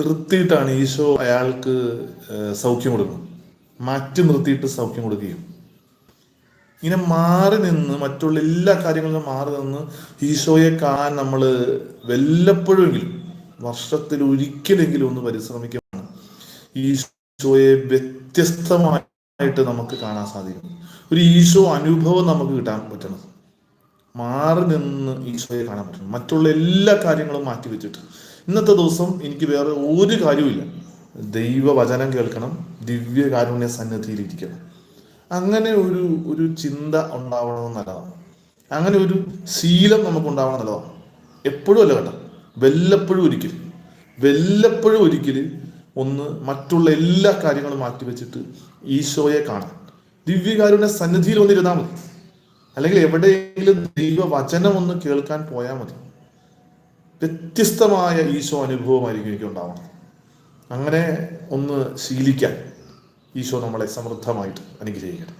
നിർത്തിയിട്ടാണ് ഈശോ അയാൾക്ക് സൗഖ്യം കൊടുക്കുന്നത്. മാറ്റി നിർത്തിയിട്ട് സൗഖ്യം കൊടുക്കുകയും. ഇങ്ങനെ മാറി നിന്ന് മറ്റുള്ള എല്ലാ കാര്യങ്ങളിലും മാറി നിന്ന് ഈശോയെ കാണാൻ നമ്മൾ വല്ലപ്പോഴുമെങ്കിലും വർഷത്തിൽ ഒരിക്കലെങ്കിലും ഒന്ന് പരിശ്രമിക്കണം ഈശോയെ വ്യത്യസ്തമായിട്ട് നമുക്ക് കാണാൻ സാധിക്കും. ഒരു ഈശോ അനുഭവം നമുക്ക് കിട്ടാൻ പറ്റണം. മാറി നിന്ന് ഈശോയെ കാണാൻ പറ്റണം. മറ്റുള്ള എല്ലാ കാര്യങ്ങളും മാറ്റി വെച്ചിട്ട്. ഇന്നത്തെ ദിവസം എനിക്ക് വേറെ ഒരു കാര്യവുമില്ല. ദൈവവചനം കേൾക്കണം ദിവ്യകാരുണ്യ സന്നദ്ധിയിലിരിക്കണം അങ്ങനെ ഒരു ഒരു ചിന്ത ഉണ്ടാവണം നല്ലതാണ്. അങ്ങനെ ഒരു ശീലം നമുക്ക് ഉണ്ടാവണം നല്ലതാണ്. എപ്പോഴും അല്ല കേട്ടോ. വല്ലപ്പോഴും ഒരിക്കൽ. വല്ലപ്പോഴും ഒരിക്കൽ ഒന്ന് മറ്റുള്ള എല്ലാ കാര്യങ്ങളും മാറ്റി വെച്ചിട്ട് ഈശോയെ കാണാൻ. ദിവ്യകാരുണ്യ സന്നിധിയിൽ ഒന്നിരുന്നാൽ മതി. അല്ലെങ്കിൽ എവിടെയെങ്കിലും ദൈവവചനം ഒന്ന് കേൾക്കാൻ പോയാൽ മതി. വ്യത്യസ്തമായ ഈശോ അനുഭവമായിരിക്കും എനിക്ക് ഉണ്ടാവണം അങ്ങനെ ഒന്ന് ശീലിക്കാൻ ഈശോ നമ്മളെ സമൃദ്ധമായിട്ട് അനുഗ്രഹിക്കട്ടെ.